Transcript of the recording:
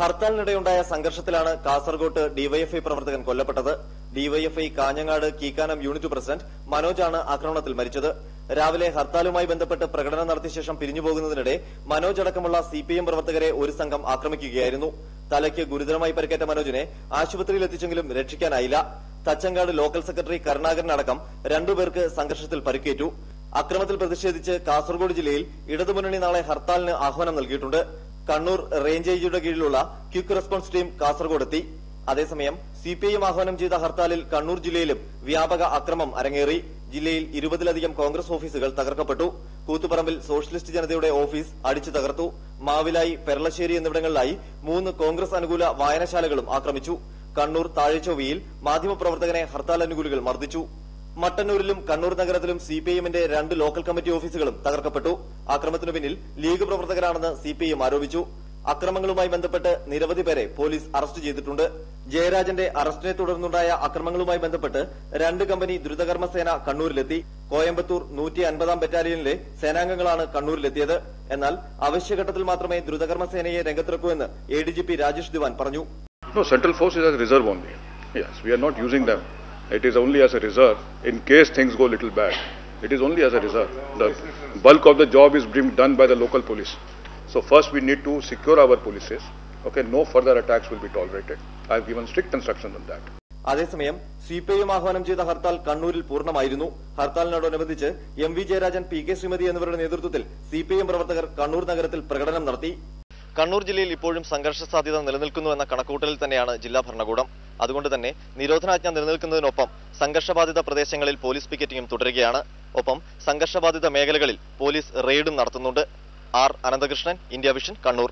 ഹർത്താലിനിടെയുണ്ടായ സംഘർഷത്തിലാണ് കാസർകോട്ട് ഡിവൈഎഫ്ഐ പ്രവർത്തകൻ കൊല്ലപ്പെട്ടത്. DYFI Kanhangad Keekkanam unit president മനോജാണ് ആക്രമണത്തിൽ മരിച്ചത്. രാവിലെ ഹർത്താലുമായി ബന്ധപ്പെട്ട് പ്രകടനം നടത്തിയ ശേഷം പിരിഞ്ഞുപോകുന്നതിനിടെ മനോജ് അടക്കമുള്ള സിപിഎം പ്രവർത്തകരെ ഒരു സംഘം ആക്രമിക്കുകയായിരുന്നു. തലയ്ക്ക് ഗുരുതരമായി പരിക്കേറ്റ മനോജിനെ ആശുപത്രിയിൽ എത്തിച്ചെങ്കിലും രക്ഷിക്കാനായില്ല. തച്ചങ്കാട് ലോക്കൽ സെക്രട്ടറി കരുണാകരനടക്കം രണ്ടുപേർക്ക് സംഘർഷത്തിൽ പരിക്കേറ്റു. അക്രമത്തിൽ പ്രതിഷേധിച്ച് കാസർഗോഡ് ജില്ലയിൽ ഇടതുമുന്നണി നാളെ ഹർത്താലിന് ആഹ്വാനം നൽകിയിട്ടുണ്ട്. കണ്ണൂർ റേഞ്ച് ഐജിയുടെ കീഴിലുള്ള ക്വിക്ക് റെസ്പോൺസ് ടീം കാസർഗോഡ് എത്തി. അതേസമയം സിപിഐഎം ആഹ്വാനം ചെയ്ത ഹർത്താലിൽ കണ്ണൂർ ജില്ലയിലും വ്യാപക അക്രമം അരങ്ങേറി. ജില്ലയിൽ ഇരുപതിലധികം കോൺഗ്രസ് ഓഫീസുകൾ തകർക്കപ്പെട്ടു. കൂത്തുപറമ്പിൽ സോഷ്യലിസ്റ്റ് ജനതയുടെ ഓഫീസ് അടിച്ചു തകർത്തു. മാവിലായി പെരളശ്ശേരി എന്നിവിടങ്ങളിലായി മൂന്ന് കോൺഗ്രസ് അനുകൂല വായനശാലകളും ആക്രമിച്ചു. കണ്ണൂർ താഴെച്ചൊവ്വയിൽ മാധ്യമപ്രവർത്തകനെ ഹർത്താൽ അനുകൂലികൾ മർദ്ദിച്ചു. മട്ടന്നൂരിലും കണ്ണൂർ നഗരത്തിലും സിപിഐഎമ്മിന്റെ രണ്ട് ലോക്കൽ കമ്മിറ്റി ഓഫീസുകളും തകർക്കപ്പെട്ടു. ആക്രമത്തിനു പിന്നിൽ ലീഗ് പ്രവർത്തകരാണെന്ന് സിപിഐഎം ആരോപിച്ചു. അക്രമങ്ങളുമായി ബന്ധപ്പെട്ട് നിരവധി പേരെ പോലീസ് അറസ്റ്റ് ചെയ്തിട്ടുണ്ട്. ജയരാജന്റെ അറസ്റ്റിനെ തുടർന്നുണ്ടായ അക്രമങ്ങളുമായി ബന്ധപ്പെട്ട് രണ്ട് കമ്പനി ദ്രുതകർമ്മ സേന കണ്ണൂരിലെത്തി. കോയമ്പത്തൂർ നൂറ്റി അൻപതാം ബറ്റാലിയനിലെ സേനാംഗങ്ങളാണ് കണ്ണൂരിലെത്തിയത്. എന്നാൽ അവശ്യഘട്ടത്തിൽ മാത്രമേ ദ്രുതകർമ്മ സേനയെ രംഗത്തിറക്കൂ എന്ന് A D G P Rajesh Diwan പറഞ്ഞു. No, Central Force is as reserve only. Yes, we are. It is only as a reserve in case things go little bad. It is only as a reserve. The bulk of the job is being done by the local police. So first we need to secure our policies. Okay, no further attacks will be tolerated. I have given strict instructions on that. അതേസമയം CPIM ആഹ്വാനം ചെയ്ത ഹർത്താൽ കണ്ണൂരിൽ പൂർണമായിരുന്നു ഹർത്താലിനോടനുബന്ധിച്ച് M V Jayarajan P K Sreemathi എന്നിവരുടെ നേതൃത്വത്തിൽ CPIM പ്രവർത്തകർ കണ്ണൂർ നഗരത്തിൽ പ്രകടനം നടത്തി കണ്ണൂർ ജില്ലയിൽ ഇപ്പോഴും സംഘർഷ സാധ്യത നിലനിൽക്കുന്നു എന്ന കണക്കൂട്ടലിൽ തന്നെയാണ് ജില്ലാ ഭരണകൂടം. അതുകൊണ്ട് തന്നെ നിരോധനാജ്ഞ നിലനിൽക്കുന്നതിനൊപ്പം സംഘർഷബാധിത പ്രദേശങ്ങളിൽ പോലീസ് പിക്കറ്റിംഗും തുടരുകയാണ്. ഒപ്പം സംഘർഷബാധിത മേഖലകളിൽ പോലീസ് റെയ്ഡും നടത്തുന്നുണ്ട്. R Ananthakrishnan India vision Kannur.